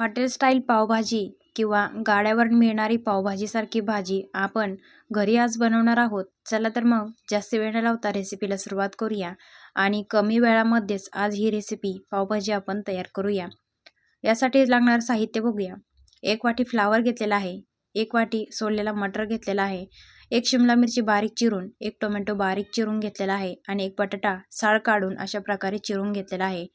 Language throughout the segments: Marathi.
हॉटेल स्टाईल पावभाजी किंवा गाड्यावर मिळणारी पावभाजीसारखी भाजी आपण घरी आज बनवणार आहोत. चला तर मग जास्त वेळ न लावता रेसिपीला सुरुवात करूया आणि कमी वेळामध्येच आज ही रेसिपी पावभाजी आपण तयार करूया. यासाठी लागणारं साहित्य बघूया. एक वाटी फ्लावर घेतलेला आहे. एक वाटी सोललेला मटर घेतलेला आहे. एक शिमला मिरची बारीक चिरून एक टोमॅटो बारीक चिरून घेतलेला आहे आणि एक बटाटा साळ काढून अशा प्रकारे चिरून घेतलेला आहे.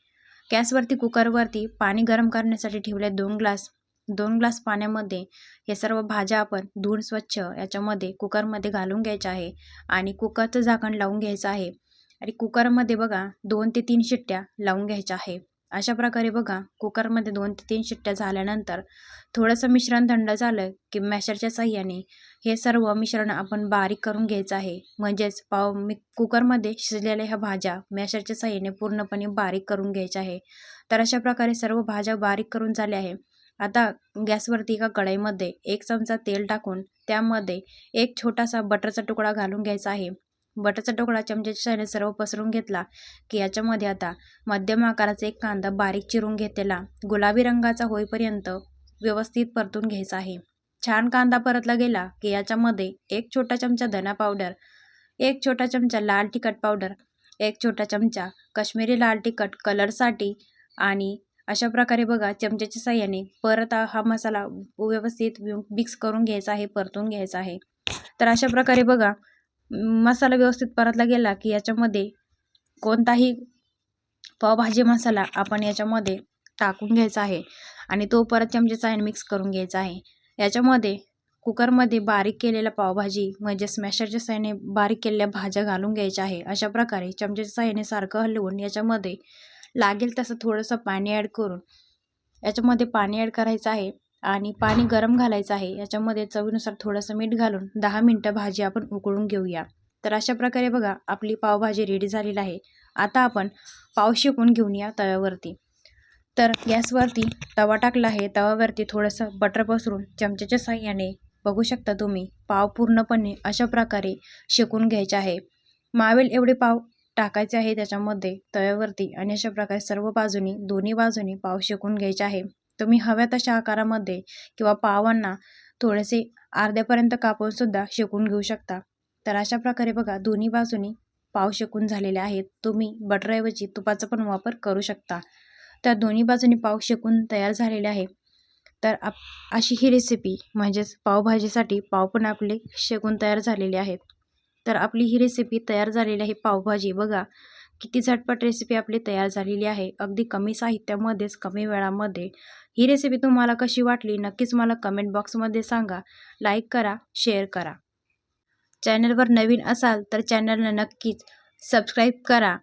गॅसवरती कुकरवरती पाणी गरम करण्यासाठी ठेवले दोन ग्लास दोन ग्लास पाण्यामध्ये हे सर्व भाज्या आपण धुवून स्वच्छ याच्यामध्ये कुकरमध्ये घालून घ्यायच्या आहे आणि कुकरचं झाकण लावून घ्यायचं आहे. आणि कुकरमध्ये बघा दोन ते तीन शिट्ट्या लावून घ्यायच्या आहे. अशा प्रकारे बघा कुकरमध्ये दोन ते तीन शिट्ट्या झाल्यानंतर थोडंसं मिश्रण थंड झालं की मॅशरच्या साह्याने हे सर्व मिश्रण आपण बारीक करून घ्यायचं आहे. म्हणजेच पाव मी कुकरमध्ये शिजलेल्या ह्या भाज्या मॅशरच्या साह्याने पूर्णपणे बारीक करून घ्यायच्या आहे. तर अशा प्रकारे सर्व भाज्या बारीक करून झाल्या आहे. आता गॅसवरती एका कढईमध्ये एक चमचा तेल टाकून त्यामध्ये एक छोटासा बटरचा तुकडा घालून घ्यायचा आहे. बटाचा तुकडा चमच्याच्या साह्याने सर्व पसरून घेतला की याच्यामध्ये आता मध्यम आकाराचा एक कांदा बारीक चिरून घेतलेला गुलाबी रंगाचा होईपर्यंत व्यवस्थित परतून घ्यायचा आहे. छान कांदा परतला गेला की याच्यामध्ये एक छोटा चमचा धना पावडर एक छोटा चमचा लाल तिखट पावडर एक छोटा चमचा काश्मीरी लाल तिखट कलरसाठी आणि अशा प्रकारे बघा चमच्याच्या साह्याने परत हा मसाला व्यवस्थित मिक्स करून घ्यायचा आहे परतून घ्यायचा आहे. तर अशा प्रकारे बघा मसाला व्यवस्थित परतला गेला की याच्यामध्ये कोणताही पावभाजी मसाला आपण याच्यामध्ये टाकून घ्यायचा आहे आणि तो परत चमचेचा आहे मिक्स करून घ्यायचा आहे. याच्यामध्ये कुकरमध्ये बारीक केलेला पावभाजी म्हणजे स्मॅशरच्या साह्याने बारीक केलेल्या भाज्या घालून घ्यायच्या आहे. अशा प्रकारे चमच्याच्या साह्याने सारखं हलवून याच्यामध्ये लागेल तसं थोडंसं पाणी ॲड करून याच्यामध्ये पाणी ॲड करायचं आहे. आणि पाणी गरम घालायचं आहे. याच्यामध्ये चवीनुसार थोडंसं मीठ घालून दहा मिनटं भाजी आपण उकळून घेऊया. तर अशा प्रकारे बघा आपली पावभाजी रेडी झालेली आहे. आता आपण पाव शिकून घेऊन या तव्यावरती. तर गॅसवरती तवा टाकला आहे. तव्यावरती थोडंसं बटर पसरून चमच्याच्या साह्याने बघू शकता तुम्ही पाव पूर्णपणे अशा प्रकारे शेकून घ्यायचे आहे. मावेल एवढे पाव टाकायचे आहे त्याच्यामध्ये तव्यावरती आणि अशा प्रकारे सर्व बाजूनी दोन्ही बाजूनी पाव शेकून घ्यायचे आहे. तुम्ही हव्या तशा आकारामध्ये किंवा पावांना थोडेसे अर्ध्यापर्यंत कापूनसुद्धा शेकून घेऊ शकता. तर अशा प्रकारे बघा दोन्ही बाजूनी पाव शेकून झालेले आहेत. तुम्ही बटरऐवजी तुपाचा पण वापर करू शकता. तर दोन्ही बाजूनी पाव शेकून तयार झालेले आहे. तर आप अशी ही रेसिपी म्हणजेच पावभाजीसाठी पाव पण आपले शेकून तयार झालेले आहेत. तर आपली ही रेसिपी तयार झालेली आहे पावभाजी. बघा किती झटपट रेसिपी आपली तयार झालेली आहे अगदी कमी साहित्यामध्येच कमी वेळामध्ये. ही रेसिपी तुम्हाला कशी वाटली नक्कीच मला कमेंट बॉक्समध्ये सांगा. लाईक करा शेअर करा. चॅनलवर नवीन असाल तर चॅनलला नक्कीच सबस्क्राईब करा.